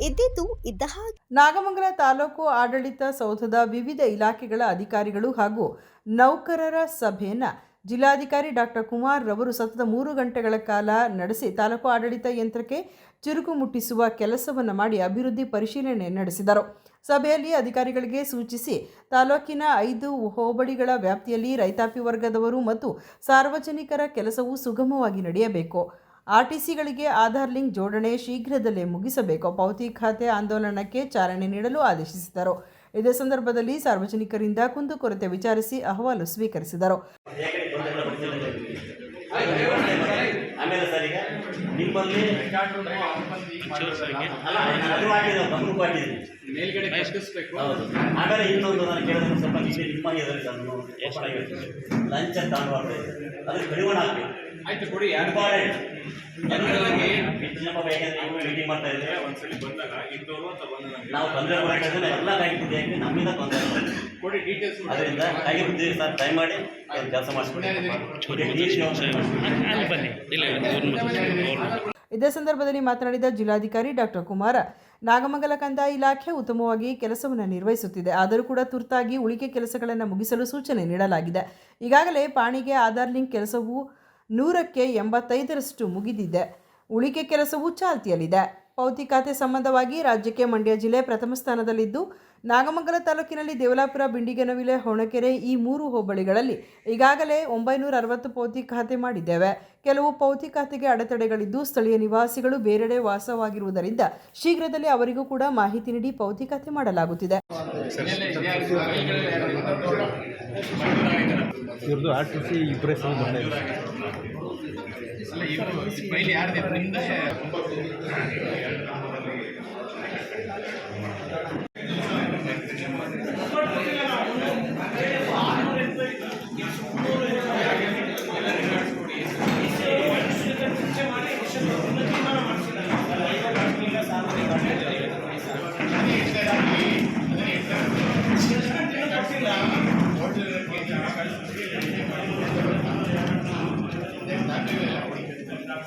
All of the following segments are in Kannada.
ಇದ್ದಿದ್ದು ಇದ್ದ ಹಾಗೆ. ನಾಗಮಂಗಲ ತಾಲೂಕು ಆಡಳಿತ ಸೌಧದ ವಿವಿಧ ಇಲಾಖೆಗಳ ಅಧಿಕಾರಿಗಳು ಹಾಗೂ ನೌಕರರ ಸಭೆಯನ್ನು ಜಿಲ್ಲಾಧಿಕಾರಿ ಡಾಕ್ಟರ್ ಕುಮಾರ್ ರವರು ಸತತ ಮೂರು ಗಂಟೆಗಳ ಕಾಲ ನಡೆಸಿ ತಾಲೂಕು ಆಡಳಿತ ಯಂತ್ರಕ್ಕೆ ಚುರುಕು ಮುಟ್ಟಿಸುವ ಕೆಲಸವನ್ನು ಮಾಡಿ ಅಭಿವೃದ್ಧಿ ಪರಿಶೀಲನೆ ನಡೆಸಿದರು. ಸಭೆಯಲ್ಲಿ ಅಧಿಕಾರಿಗಳಿಗೆ ಸೂಚಿಸಿ, ತಾಲೂಕಿನ ಐದು ಹೋಬಳಿಗಳ ವ್ಯಾಪ್ತಿಯಲ್ಲಿ ರೈತಾಪಿ ವರ್ಗದವರು ಮತ್ತು ಸಾರ್ವಜನಿಕರ ಕೆಲಸವು ಸುಗಮವಾಗಿ ನಡೆಯಬೇಕು. ಆರ್ಟಿಸಿಗಳಿಗೆ ಆಧಾರ್ ಲಿಂಕ್ ಜೋಡಣೆ ಶೀಘ್ರದಲ್ಲೇ ಮುಗಿಸಬೇಕು. ಪಾವತಿ ಖಾತೆ ಆಂದೋಲನಕ್ಕೆ ಚಾಲನೆ ನೀಡಲು ಆದೇಶಿಸಿದರು. ಇದೇ ಸಂದರ್ಭದಲ್ಲಿ ಸಾರ್ವಜನಿಕರಿಂದ ಕುಂದುಕೊರತೆ ವಿಚಾರಿಸಿ ಅಹವಾಲು ಸ್ವೀಕರಿಸಿದರು. ಆಮೇಲೆ ಸರ್ ಈಗ ನಿಮ್ಮಲ್ಲಿ ಅಲ್ಲ ಅದು ಮಾಡಿದ್ದು ಗಮನಕ್ಕೂ ಹಾಕಿದ್ದೀನಿ. ಮೇಲ್ಗಡೆ ಹೌದು. ಆಮೇಲೆ ಇನ್ನೊಂದು ನಾನು ಕೇಳಿದ್ರೆ ಸ್ವಲ್ಪ ಇಲ್ಲಿ ನಿಮ್ಮ ಇದರಲ್ಲಿ ನಾನು ಓಪನ್ ಲಂಚ್ ಲಂಚ ತಾಂಡವಾಡ ಅದಕ್ಕೆ ಕಡಿವಾಣ ಹಾಕ್ಬೇಕು. ಆಯ್ತು ಕೊಡಿ ಇಂಪಾರ್ಟೆಂಟ್ ಜನ ಬೇಕಂದ್ರೆ ನೀವು ಮೀಟಿಂಗ್ ಮಾಡ್ತಾ ಇದ್ರೆ ಒಂದ್ಸಲಿ ಬಂದಾಗ ಇದ್ದವರು ಅಂತ ಬಂದ ನಾವು ತೊಂದರೆ ಮಾಡಿದ್ರೆ ಎಲ್ಲ ಬ್ಯಾಂಕ್ ನಮ್ಮಿಂದ ತೊಂದರೆ ಅದರಿಂದ ಸರ್ ಮಾಡಿ ಕೆಲಸ ಇದೇ ಸಂದರ್ಭದಲ್ಲಿ ಮಾತನಾಡಿದ ಜಿಲ್ಲಾಧಿಕಾರಿ ಡಾಕ್ಟರ್ ಕುಮಾರ ನಾಗಮಂಗಲ ಕಂದಾಯ ಇಲಾಖೆ ಉತ್ತಮವಾಗಿ ಕೆಲಸವನ್ನು ನಿರ್ವಹಿಸುತ್ತಿದೆ. ಆದರೂ ಕೂಡ ತುರ್ತಾಗಿ ಉಳಿಕೆ ಕೆಲಸಗಳನ್ನು ಮುಗಿಸಲು ಸೂಚನೆ ನೀಡಲಾಗಿದೆ. ಈಗಾಗಲೇ ಪಾಣಿಗೆ ಆಧಾರ್ ಲಿಂಕ್ ಕೆಲಸವು ನೂರಕ್ಕೆ ಎಂಬತ್ತೈದರಷ್ಟು ಮುಗಿದಿದೆ. ಉಳಿಕೆ ಕೆಲಸವು ಚಾಲ್ತಿಯಲ್ಲಿದೆ. ಪೌತಿ ಖಾತೆ ಸಂಬಂಧವಾಗಿ ರಾಜ್ಯಕ್ಕೆ ಮಂಡ್ಯ ಜಿಲ್ಲೆ ಪ್ರಥಮ ಸ್ಥಾನದಲ್ಲಿದ್ದು ನಾಗಮಂಗಲ ತಾಲೂಕಿನಲ್ಲಿ ದೇವಲಾಪುರ, ಬಿಂಡಿಗನವಿಲೆ, ಹೊಣಕೆರೆ ಈ ಮೂರು ಹೋಬಳಿಗಳಲ್ಲಿ ಈಗಾಗಲೇ ಒಂಬೈನೂರ ಅರವತ್ತು ಪೌತಿ ಖಾತೆ ಮಾಡಿದ್ದೇವೆ. ಕೆಲವು ಪೌತಿ ಖಾತೆಗೆ ಅಡೆತಡೆಗಳಿದ್ದು ಸ್ಥಳೀಯ ನಿವಾಸಿಗಳು ಬೇರೆಡೆ ವಾಸವಾಗಿರುವುದರಿಂದ ಶೀಘ್ರದಲ್ಲೇ ಅವರಿಗೂ ಕೂಡ ಮಾಹಿತಿ ನೀಡಿ ಪೌತಿ ಖಾತೆ ಮಾಡಲಾಗುತ್ತಿದೆ.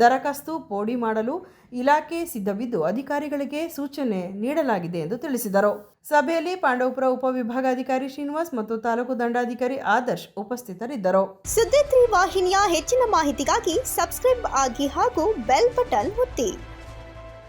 ದರಖಾಸ್ತು ಪೋಡಿ ಮಾಡಲು ಇಲಾಖೆ ಸಿದ್ಧವಿದ್ದು ಅಧಿಕಾರಿಗಳಿಗೆ ಸೂಚನೆ ನೀಡಲಾಗಿದೆ ಎಂದು ತಿಳಿಸಿದರು. ಸಭೆಯಲ್ಲಿ ಪಾಂಡವಪುರ ಉಪವಿಭಾಗಾಧಿಕಾರಿ ಶ್ರೀನಿವಾಸ್ ಮತ್ತು ತಾಲೂಕು ದಂಡಾಧಿಕಾರಿ ಆದರ್ಶ್ ಉಪಸ್ಥಿತರಿದ್ದರು. ಸುದ್ದಿ ವಾಹಿನಿಯ ಹೆಚ್ಚಿನ ಮಾಹಿತಿಗಾಗಿ ಸಬ್ಸ್ಕ್ರೈಬ್ ಆಗಿ ಹಾಗೂ ಬೆಲ್ ಬಟನ್ ಒತ್ತಿ.